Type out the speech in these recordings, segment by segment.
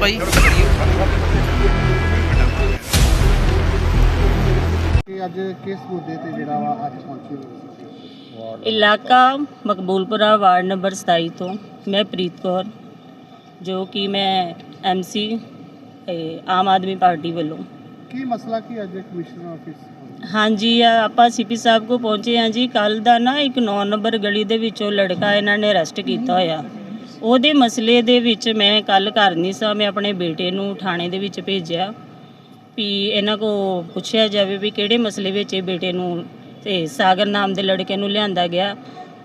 ਭਾਈ ਕਿ ਅੱਜ ਕਿਸ ਮੁੱਦੇ ਤੇ ਜਿਹੜਾ ਵਾ ਅੱਜ ਪਹੁੰਚੇ ਹੋ ਇਲਾਕਾ ਮਕਬੂਲਪੁਰਾ ਵਾਰਡ ਨੰਬਰ 27 ਤੋਂ ਮੈਂ ਪ੍ਰੀਤ ਕੌਰ ਜੋ ਕਿ ਮੈਂ ਐਮਸੀ ਆਮ ਆਦਮੀ ਪਾਰਟੀ ਵੱਲੋਂ। ਕੀ ਮਸਲਾ ਕੀ ਅੱਜ ਕਮਿਸ਼ਨਰ ਆਫਿਸ? ਹਾਂਜੀ ਆਪਾਂ ਸੀਪੀ ਸਾਹਿਬ ਕੋ ਪਹੁੰਚੇ ਹਾਂ ਜੀ। ਕੱਲ ਦਾ ਨਾ ਇੱਕ 9 ਨੰਬਰ ਗਲੀ ਦੇ ਵਿੱਚੋਂ ਲੜਕਾ ਇਹਨਾਂ ਨੇ ਅਰੈਸਟ ਕੀਤਾ ਹੋਇਆ। ਉਹਦੇ ਮਸਲੇ ਦੇ ਵਿੱਚ ਮੈਂ ਕੱਲ ਘਰ ਨਹੀਂ ਸਾਂ, ਮੈਂ ਆਪਣੇ ਬੇਟੇ ਨੂੰ ਥਾਣੇ ਦੇ ਵਿੱਚ ਭੇਜਿਆ ਵੀ ਇਹਨਾਂ ਕੋ ਪੁੱਛਿਆ ਜਾਵੇ ਵੀ ਕਿਹੜੇ ਮਸਲੇ ਵਿੱਚ ਇਹ ਬੇਟੇ ਨੂੰ ਤੇ ਸਾਗਰ ਨਾਮ ਦੇ ਲੜਕੇ ਨੂੰ ਲਿਆਂਦਾ ਗਿਆ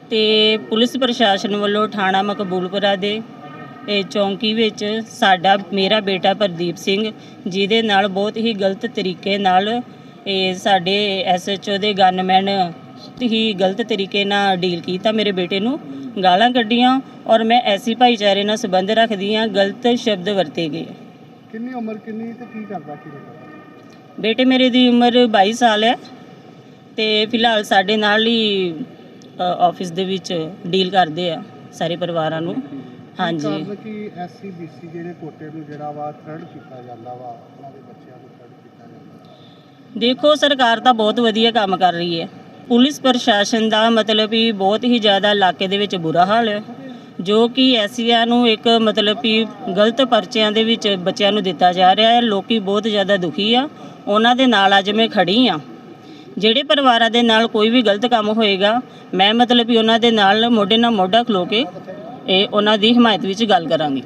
ਤੇ ਪੁਲਿਸ ਪ੍ਰਸ਼ਾਸਨ ਵੱਲੋਂ ਥਾਣਾ ਮਕਬੂਲਪੁਰਾ ਦੇ, ਇਹ ਚੌਂਕੀ ਵਿੱਚ ਸਾਡਾ, ਮੇਰਾ ਬੇਟਾ ਪ੍ਰਦੀਪ ਸਿੰਘ, ਜਿਹਦੇ ਨਾਲ ਬਹੁਤ ਹੀ ਗਲਤ ਤਰੀਕੇ ਨਾਲ ਇਹ ਸਾਡੇ ਐਸਐਚਓ ਦੇ ਗਨਮੈਨ ਹੀ ਗਲਤ ਤਰੀਕੇ ਨਾਲ ਡੀਲ ਕੀਤਾ ਮੇਰੇ ਬੇਟੇ ਨੂੰ। ਗਾਲਾਂ ਕੱਢੀਆਂ ਔਰ ਮੈਂ ਐਸੀ ਭਾਈਚਾਰੇ ਨਾਲ ਸੰਬੰਧ ਰੱਖਦੀ ਹਾਂ ਗਲਤ ਸ਼ਬਦ ਵਰਤੇ ਗਏ। ਕਿੰਨੀ ਉਮਰ ਕਿੰਨੀ ਤੇ ਕੀ ਕਰਦਾ ਕੀ ਕਰਦਾ? ਬੇਟੇ ਮੇਰੇ ਦੀ ਉਮਰ 22 ਸਾਲ ਹੈ ਤੇ ਫਿਲਹਾਲ ਸਾਡੇ ਨਾਲ ਹੀ ਆਫਿਸ ਦੇ ਵਿੱਚ ਡੀਲ ਕਰਦੇ ਆ ਸਾਰੇ ਪਰਿਵਾਰਾਂ ਨੂੰ। ਹਾਂਜੀ। ਕਾਰਨ ਕਿ ਐਸਸੀ ਬੀਸੀ ਜਿਹੜੇ ਕੋਟੇ ਨੂੰ ਜਿਹੜਾ ਵਾ ਥਰਡ ਕੀਤਾ ਜਾਂਦਾ ਵਾ ਉਹਨਾਂ ਦੇ ਬੱਚਿਆਂ ਨੂੰ ਥਰਡ ਕੀਤਾ ਜਾਂਦਾ ਦੇਖੋ ਸਰਕਾਰ ਤਾਂ ਬਹੁਤ ਵਧੀਆ ਕੰਮ ਕਰ ਰਹੀ ਹੈ। ਪੁਲਿਸ ਪ੍ਰਸ਼ਾਸਨ ਦਾ ਮਤਲਬ ਵੀ ਬਹੁਤ ਹੀ ਜ਼ਿਆਦਾ ਇਲਾਕੇ ਦੇ ਵਿੱਚ ਬੁਰਾ ਹਾਲ ਹੈ, ਜੋ ਕਿ ਐਸੀਆਂ ਨੂੰ ਇੱਕ ਮਤਲਬ ਕਿ ਗਲਤ ਪਰਚਿਆਂ ਦੇ ਵਿੱਚ ਬੱਚਿਆਂ ਨੂੰ ਦਿੱਤਾ ਜਾ ਰਿਹਾ ਹੈ, ਲੋਕੀ ਬਹੁਤ ਜ਼ਿਆਦਾ ਦੁਖੀ ਆ, ਉਹਨਾਂ ਦੇ ਨਾਲ ਅੱਜ ਮੈਂ ਖੜੀ ਆ ਜਿਹੜੇ ਪਰਿਵਾਰਾਂ ਦੇ ਨਾਲ ਕੋਈ ਵੀ ਗਲਤ ਕੰਮ ਹੋਏਗਾ, ਮੈਂ ਮਤਲਬ ਕਿ ਉਹਨਾਂ ਦੇ ਨਾਲ ਮੋਢੇ ਨਾਲ ਮੋਢਾ ਖਲੋ ਕੇ ਇਹ ਉਹਨਾਂ ਦੀ ਹਮਾਇਤ ਵਿੱਚ ਗੱਲ ਕਰਾਂਗੀ।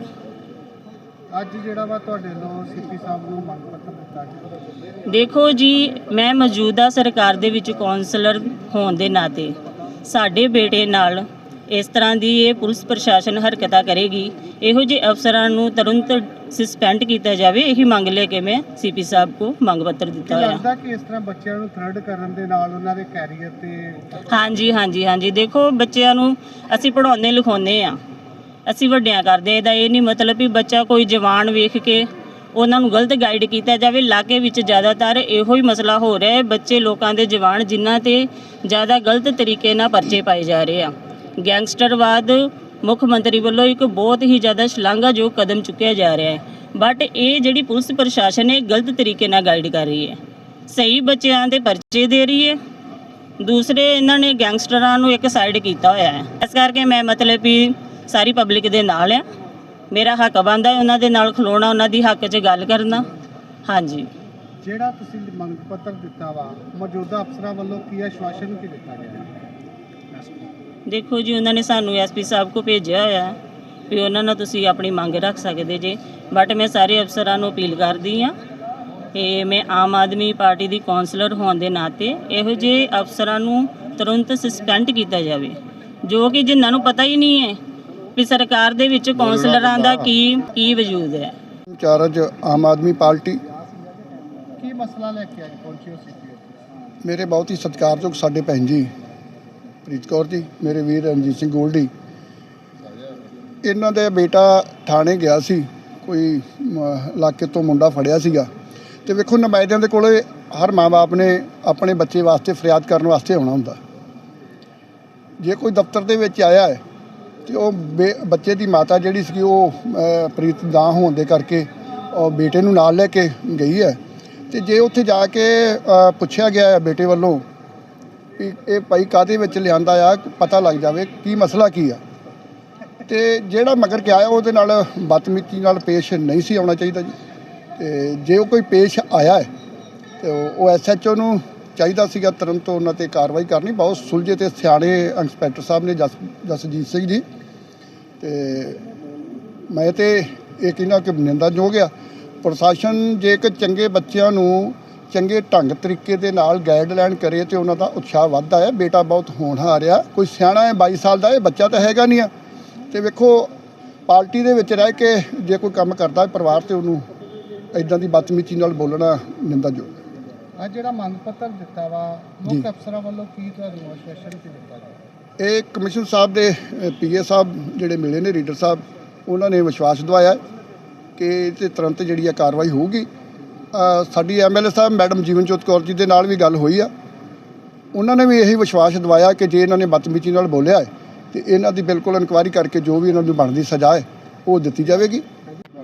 ਅੱਜ ਜਿਹੜਾ ਵਾ ਤੁਹਾਡੇ ਵੱਲੋਂ ਸੀਪੀ ਸਾਹਿਬ ਨੂੰ ਮੰਗ ਪੱਤਰ ਦਿੱਤਾ ਗਿਆ। ਦੇਖੋ ਜੀ ਮੈਂ ਮੌਜੂਦਾ ਸਰਕਾਰ ਦੇ ਵਿੱਚ ਕਾਉਂਸਲਰ ਹੋਣ ਦੇ ਨਾਤੇ ਸਾਡੇ ਬੇਟੇ ਨਾਲ ਇਸ ਤਰ੍ਹਾਂ ਦੀ ਇਹ ਪੁਲਿਸ ਪ੍ਰਸ਼ਾਸਨ ਹਰਕਤਾਂ ਕਰੇਗੀ ਇਹੋ ਜਿਹੇ ਅਫਸਰਾਂ ਨੂੰ ਤੁਰੰਤ ਸਸਪੈਂਡ ਕੀਤਾ ਜਾਵੇ ਇਹੀ ਮੰਗ ਲੈ ਕੇ ਮੈਂ ਸੀਪੀ ਸਾਹਿਬ ਕੋ ਮੰਗ ਪੱਤਰ ਦਿੱਤਾ ਹੋਇਆ। ਲੱਗਦਾ ਕਿ ਇਸ ਤਰ੍ਹਾਂ ਬੱਚਿਆਂ ਨੂੰ ਥਰਡ ਕਰਨ ਦੇ ਨਾਲ ਉਹਨਾਂ ਦੇ ਕੈਰੀਅਰ ਤੇ ਹਾਂਜੀ ਹਾਂਜੀ ਹਾਂਜੀ। ਦੇਖੋ ਬੱਚਿਆਂ ਨੂੰ ਅਸੀਂ ਪੜਾਉਂਦੇ ਲਿਖਾਉਂਦੇ ਆ ਅਸੀਂ ਵੱਡਿਆਂ ਕਰਦੇ ਇਹਦਾ ਇਹ ਨਹੀਂ ਮਤਲਬ ਵੀ ਬੱਚਾ ਕੋਈ ਜਵਾਨ ਵੇਖ ਕੇ ਉਹਨਾਂ ਨੂੰ ਗਲਤ ਗਾਈਡ ਕੀਤਾ ਜਾਵੇ। ਇਲਾਕੇ ਵਿੱਚ ਜ਼ਿਆਦਾਤਰ ਇਹੋ ਹੀ ਮਸਲਾ ਹੋ ਰਿਹਾ ਹੈ। ਬੱਚੇ ਲੋਕਾਂ ਦੇ ਜਵਾਨ ਜਿਨ੍ਹਾਂ ਤੇ ਜ਼ਿਆਦਾ ਗਲਤ ਤਰੀਕੇ ਨਾਲ ਪਰਚੇ ਪਾਏ ਜਾ ਰਹੇ ਆ। ਗੈਂਗਸਟਰਵਾਦ ਮੁੱਖ ਮੰਤਰੀ ਵੱਲੋਂ ਇੱਕ ਬਹੁਤ ਹੀ ਜ਼ਿਆਦਾ ਸ਼ਲਾਘਾਯੋਗ ਕਦਮ ਚੁੱਕਿਆ ਜਾ ਰਿਹਾ ਹੈ। ਬਟ ਇਹ ਜਿਹੜੀ ਪੁਲਿਸ ਪ੍ਰਸ਼ਾਸਨ ਹੈ ਇਹ ਗਲਤ ਤਰੀਕੇ ਨਾਲ ਗਾਈਡ ਕਰ ਰਹੀ ਹੈ। ਸਹੀ ਬੱਚਿਆਂ ਦੇ ਪਰਚੇ ਦੇ ਰਹੀ ਹੈ। ਦੂਸਰੇ ਇਹਨਾਂ ਨੇ ਗੈਂਗਸਟਰਾਂ ਨੂੰ ਇੱਕ ਸਾਈਡ ਕੀਤਾ ਹੋਇਆ ਹੈ। ਇਸ ਕਰਕੇ ਮੈਂ ਮਤਲਬ ਵੀ ਸਾਰੀ ਪਬਲਿਕ ਦੇ ਨਾਲ ਆ। ਮੇਰਾ ਹੱਕ ਬਣਦਾ ਹੈ ਉਹਨਾਂ ਦੇ ਨਾਲ ਖਲੋਣਾ ਉਹਨਾਂ ਦੀ ਹੱਕ 'ਚ ਗੱਲ ਕਰਨਾ। ਹਾਂਜੀ। ਜਿਹੜਾ ਤੁਸੀਂ ਮੰਗ ਪੱਤਰ ਦਿੱਤਾ ਵਾ ਮੌਜੂਦਾ ਅਫਸਰਾਂ ਵੱਲੋਂ ਕੀ ਆਸ਼ਵਾਸਨ ਕੀ ਦਿੱਤਾ ਗਿਆ? ਦੇਖੋ ਜੀ ਉਹਨਾਂ ਨੇ ਸਾਨੂੰ ਐਸਪੀ ਸਾਹਿਬ ਕੋ ਭੇਜਿਆ ਹੋਇਆ ਵੀ ਉਹਨਾਂ ਨਾਲ ਤੁਸੀਂ ਆਪਣੀ ਮੰਗ ਰੱਖ ਸਕਦੇ ਜੇ। ਬਟ ਮੈਂ ਸਾਰੇ ਅਫਸਰਾਂ ਨੂੰ ਅਪੀਲ ਕਰਦੀ ਆ ਤੇ ਮੈਂ ਆਮ ਆਦਮੀ ਪਾਰਟੀ ਦੀ ਕਾਉਂਸਲਰ ਹੋਣ ਦੇ ਨਾਤੇ ਇਹੋ ਜਿਹੇ ਅਫਸਰਾਂ ਨੂੰ ਤੁਰੰਤ ਸਸਪੈਂਡ ਕੀਤਾ ਜਾਵੇ। ਜੋ ਕਿ ਜਿਨ੍ਹਾਂ ਨੂੰ ਪਤਾ ਹੀ ਨਹੀਂ ਹੈ ਵੀ ਸਰਕਾਰ ਦੇ ਵਿੱਚ ਕਾਉਂਸਲਰਾਂ ਦਾ ਕੀ ਕੀ ਵਜੂਦ ਹੈ? Incharge Aam Aadmi party. ਕੀ ਮਸਲਾ ਲੈ ਕੇ ਅੱਜ ਪਹੁੰਚੇ ਹੋ ਸੀਪੀ ਮੇਰੇ ਬਹੁਤ ਹੀ ਸਤਿਕਾਰਯੋਗ ਸਾਡੇ ਭੈਣ ਜੀ ਪ੍ਰੀਤ ਕੌਰ ਜੀ ਮੇਰੇ ਵੀਰ ਰਣਜੀਤ ਸਿੰਘ ਗੋਲਡੀ। ਇਹਨਾਂ ਦਾ ਬੇਟਾ ਥਾਣੇ ਗਿਆ ਸੀ ਕੋਈ ਇਲਾਕੇ ਤੋਂ ਮੁੰਡਾ ਫੜਿਆ ਸੀਗਾ। ਤੇ ਵੇਖੋ ਨੁਮਾਇੰਦਿਆਂ ਦੇ ਕੋਲੇ ਹਰ ਮਾਂ-ਬਾਪ ਨੇ ਆਪਣੇ ਬੱਚੇ ਵਾਸਤੇ ਫਰਿਆਦ ਕਰਨ ਵਾਸਤੇ ਆਉਣਾ ਹੁੰਦਾ। ਜੇ ਕੋਈ ਦਫ਼ਤਰ ਦੇ ਵਿੱਚ ਆਇਆ ਹੈ ਤੇ ਉਹ ਬੇ- ਬੱਚੇ ਦੀ ਮਾਤਾ ਜਿਹੜੀ ਸੀ ਉਹ ਪ੍ਰੀਤ ਨਾ ਹੋਣ ਦੇ ਕਰਕੇ ਉਹ ਬੇਟੇ ਨੂੰ ਨਾਲ ਲੈ ਕੇ ਗਈ ਹੈ। ਤੇ ਜੇ ਉੱਥੇ ਜਾ ਕੇ ਪੁੱਛਿਆ ਗਿਆ ਹੈ ਬੇਟੇ ਵੱਲੋਂ ਵੀ ਇਹ ਭਾਈ ਕਾਦੇ ਵਿੱਚ ਲਿਆਂਦਾ ਆ, ਪਤਾ ਲੱਗ ਜਾਵੇ ਕੀ ਮਸਲਾ ਕੀ ਆ। ਤੇ ਜਿਹੜਾ ਮਗਰ ਕੇ ਆਇਆ ਉਹਦੇ ਨਾਲ ਬਦਤਮੀਜ਼ੀ ਨਾਲ ਪੇਸ਼ ਨਹੀਂ ਸੀ ਆਉਣਾ ਚਾਹੀਦਾ ਜੀ। ਤੇ ਜੇ ਉਹ ਕੋਈ ਪੇਸ਼ ਆਇਆ ਹੈ, ਤੇ ਉਹ- ਉਹ ਐਸਐਚਓ ਨੂੰ ਚਾਹੀਦਾ ਸੀਗਾ ਤੁਰੰਤ ਉਹਨਾਂ ਤੇ ਕਾਰਵਾਈ ਕਰਨੀ। ਬਹੁਤ ਸੁਲਝੇ ਤੇ ਸਿਆਣੇ ਇੰਸਪੈਕਟਰ ਸਾਹਿਬ ਨੇ ਜਸ ਜਸਜੀਤ ਸਿੰਘ ਜੀ। ਤੇ ਮੈਂ ਤੇ ਇਹ ਕਹਿੰਦਾ ਕਿ ਨਿੰਦਾਯੋਗ ਆ। ਪ੍ਰਸ਼ਾਸਨ ਜੇ ਕਿ ਚੰਗੇ ਬੱਚਿਆਂ ਨੂੰ ਚੰਗੇ ਢੰਗ ਤਰੀਕੇ ਦੇ ਨਾਲ ਗਾਈਡਲਾਈਨ ਕਰੇ ਤੇ ਉਹਨਾਂ ਦਾ ਉਤਸ਼ਾਹ ਵੱਧਦਾ ਹੈ। ਬੇਟਾ ਬਹੁਤ ਹੋਣਹਾਰ ਆ। ਕੋਈ ਸਿਆਣਾ ਹੈ 22 ਸਾਲ ਦਾ ਇਹ ਬੱਚਾ ਤਾਂ ਹੈਗਾ ਨਹੀਂ ਆ। ਤੇ ਵੇਖੋ, ਪਾਰਟੀ ਦੇ ਵਿੱਚ ਰਹਿ ਕੇ ਜੇ ਕੋਈ ਕੰਮ ਕਰਦਾ ਹੈ, ਪਰਿਵਾਰ ਤੇ ਉਹਨੂੰ ਇਦਾਂ ਦੀ ਬਦਤਮੀਜ਼ੀ ਨਾਲ ਬੋਲਣਾ ਨਿੰਦਾਯੋਗ। ਅੱਜ ਜਿਹੜਾ ਮੰਗ ਪੱਤਰ ਦਿੱਤਾ ਵਾ ਮੁੱਖ ਅਫਸਰਾਂ ਵੱਲੋਂ ਕੀ ਤੁਹਾਨੂੰ ਆਸ਼ਵਾਸਨ ਕੀ ਦਿੱਤਾ ਗਿਆ? ਇਹ ਕਮਿਸ਼ਨ ਸਾਹਿਬ ਦੇ ਪੀਏ ਸਾਹਿਬ ਜਿਹੜੇ ਮਿਲੇ ਨੇ ਰੀਡਰ ਸਾਹਿਬ ਉਹਨਾਂ ਨੇ ਵਿਸ਼ਵਾਸ ਦਿਵਾਇਆ ਕਿ ਤੇ ਤੁਰੰਤ ਜਿਹੜੀ ਆ ਕਾਰਵਾਈ ਹੋਊਗੀ। ਸਾਡੀ ਐਮਐਲਏ ਸਾਹਿਬ ਮੈਡਮ ਜੀਵਨਜੋਤ ਕੌਰ ਜੀ ਦੇ ਨਾਲ ਵੀ ਗੱਲ ਹੋਈ ਆ। ਉਹਨਾਂ ਨੇ ਵੀ ਇਹੀ ਵਿਸ਼ਵਾਸ ਦਿਵਾਇਆ ਕਿ ਜੇ ਇਹਨਾਂ ਨੇ ਬਦਤਮੀਜ਼ੀ ਨਾਲ ਬੋਲਿਆ ਹੈ ਤੇ ਇਹਨਾਂ ਦੀ ਬਿਲਕੁਲ ਇਨਕੁਆਇਰੀ ਕਰਕੇ ਜੋ ਵੀ ਇਹਨਾਂ ਨੂੰ ਬਣਦੀ ਸਜ਼ਾ ਹੈ ਉਹ ਦਿੱਤੀ ਜਾਵੇਗੀ।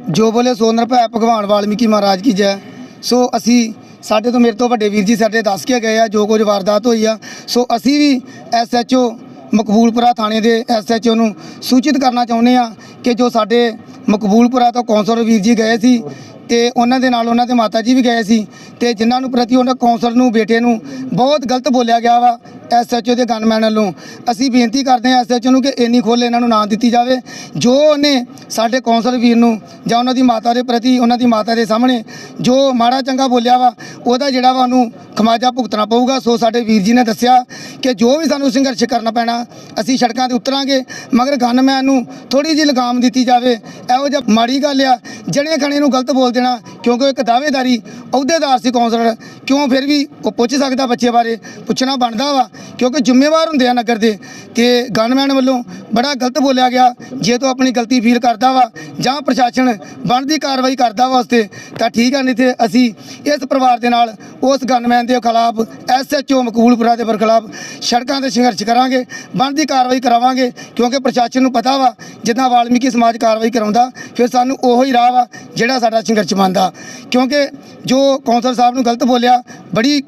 ਜੋ ਬੋਲੇ ਸੋ ਨਿਰਭੈ ਭਗਵਾਨ ਵਾਲਮੀਕੀ ਮਹਾਰਾਜ ਕੀ ਜੈ। ਸੋ ਅਸੀਂ ਸਾਡੇ ਤੋਂ ਮੇਰੇ ਤੋਂ ਵੱਡੇ ਵੀਰ ਜੀ ਸਾਡੇ ਦੱਸ ਕੇ ਗਏ ਆ, ਜੋ ਕੁਝ ਵਾਰਦਾਤ ਹੋਈ ਆ। ਸੋ ਅਸੀਂ ਵੀ ਐਸਐਚਓ ਮਕਬੂਲਪੁਰਾ ਥਾਣੇ ਦੇ ਐਸਐਚਓ ਨੂੰ ਸੂਚਿਤ ਕਰਨਾ ਚਾਹੁੰਦੇ ਆ ਕਿ ਜੋ ਸਾਡੇ ਮਕਬੂਲਪੁਰਾ ਤੋਂ ਕੌਂਸਲਰ ਵੀਰ ਜੀ ਗਏ ਸੀ ਤੇ ਉਹਨਾਂ ਦੇ ਨਾਲ ਉਹਨਾਂ ਦੇ ਮਾਤਾ ਜੀ ਵੀ ਗਏ ਸੀ ਤੇ ਜਿਨ੍ਹਾਂ ਨੂੰ ਪ੍ਰਤੀ ਉਹਨਾਂ ਕੌਂਸਲਰ ਨੂੰ, ਬੇਟੇ ਨੂੰ ਬਹੁਤ ਗਲਤ ਬੋਲਿਆ ਗਿਆ ਵਾ ਐਸਐਚਓ ਦੇ ਗਨਮੈਨ ਵੱਲੋਂ। ਅਸੀਂ ਬੇਨਤੀ ਕਰਦੇ ਹਾਂ ਐਸਐਚਓ ਨੂੰ ਕਿ ਇੰਨੀ ਖੋਲ ਇਹਨਾਂ ਨੂੰ ਨਾ ਦਿੱਤੀ ਜਾਵੇ। ਜੋ ਉਹਨੇ ਸਾਡੇ ਕੌਂਸਲਰ ਵੀਰ ਨੂੰ ਜਾਂ ਉਹਨਾਂ ਦੀ ਮਾਤਾ ਦੇ ਪ੍ਰਤੀ, ਉਹਨਾਂ ਦੀ ਮਾਤਾ ਦੇ ਸਾਹਮਣੇ ਜੋ ਮਾੜਾ ਚੰਗਾ ਬੋਲਿਆ ਵਾ, ਉਹਦਾ ਜਿਹੜਾ ਵਾ ਉਹਨੂੰ ਖਮਾਜਾ ਭੁਗਤਣਾ ਪਊਗਾ। ਸੋ ਸਾਡੇ ਵੀਰ ਜੀ ਨੇ ਦੱਸਿਆ ਕਿ ਜੋ ਵੀ ਸਾਨੂੰ ਸੰਘਰਸ਼ ਕਰਨਾ ਪੈਣਾ, ਅਸੀਂ ਸੜਕਾਂ ਤੇ ਉਤਰਾਂਗੇ, ਮਗਰ ਗਨਮੈਨ ਨੂੰ ਥੋੜੀ ਜਿਹੀ ਲਗਾਮ ਦਿੱਤੀ ਜਾਵੇ। ਇਹੋ ਜਿਹਾ ਮਾੜੀ ਗੱਲ ਆ ਜਣੇ ਖਣੇ ਨੂੰ ਗਲਤ ਬੋਲ ਦੇਣਾ, ਕਿਉਂਕਿ ਉਹ ਇੱਕ ਦਾਅਵੇਦਾਰੀ, ਅਹੁਦੇਦਾਰ ਸੀ ਕੌਂਸਲਰ। ਕਿਉਂ ਫਿਰ ਵੀ ਉਹ ਪੁੱਛ ਸਕਦਾ ਬੱਚੇ ਬਾਰੇ? ਪੁੱਛਣਾ ਬਣਦਾ ਵਾ, ਕਿਉਂਕਿ ਜ਼ਿੰਮੇਵਾਰ ਹੁੰਦੇ ਆ ਨਗਰ ਦੇ। ਤੇ ਗਨਮੈਨ ਵੱਲੋਂ ਬੜਾ ਗਲਤ ਬੋਲਿਆ ਗਿਆ, ਜੇ ਤੂੰ ਆਪਣੀ ਗਲਤੀ ਫੀਲ ਕਰਦਾ ਵਾ, ਜਾਂ ਪ੍ਰਸ਼ਾਸਨ ਬਣਦੀ ਕਾਰਵਾਈ ਕਰਦਾ ਵਾ ਉਸ ਤੇ, ਤਾਂ ਠੀਕ ਆ, ਨਹੀਂ ਤੇ ਅਸੀਂ ਇਸ ਪਰਿਵਾਰ ਦੇ ਨਾਲ ਉਸ ਗਨਮੈਨ ਦੇ ਖਿਲਾਫ ਐਸਐਚਓ ਮਕਬੂਲਪੁਰਾ ਦੇ ਬਰਖਲਾਫ ਸੜਕਾਂ ਤੇ ਸੰਘਰਸ਼ ਕਰਾਂਗੇ ਬਣਦੀ ਕਾਰਵਾਈ ਕਰਾਵਾਂਗੇ ਕਿਉਂਕਿ ਪ੍ਰਸ਼ਾਸਨ ਨੂੰ ਪਤਾ ਵਾ ਜਿੱਦਾਂ ਵਾਲਮੀਕੀ ਸਮਾਜ ਕਾਰਵਾਈ ਕਰਾਉਂਦਾ ਫਿਰ ਸਾਨੂੰ ਉਹੋ ਹੀ ਰਾਹ ਵਾ ਜਿਹੜਾ ਸਾਡਾ ਸੰਘਰਸ਼ ਮੰਨਦਾ। ਕਿਉਂਕਿ ਜੋ ਕੌਂਸਲ ਸਾਹਿਬ ਨੂੰ ਗਲਤ ਬੋਲਿਆ ਬੜੀ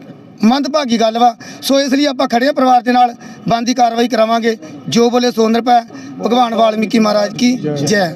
ਮੰਦਭਾਗੀ ਗੱਲ ਵਾ। ਸੋ ਇਸ ਲਈ ਆਪਾਂ ਖੜੇ ਪਰਿਵਾਰ ਦੇ ਨਾਲ ਬਣਦੀ ਕਾਰਵਾਈ ਕਰਾਵਾਂਗੇ। ਜੋ ਬੋਲੇ ਸੋ ਨਿਰਭੈ ਭਗਵਾਨ ਵਾਲਮੀਕੀ ਮਹਾਰਾਜ ਕੀ ਜੈ।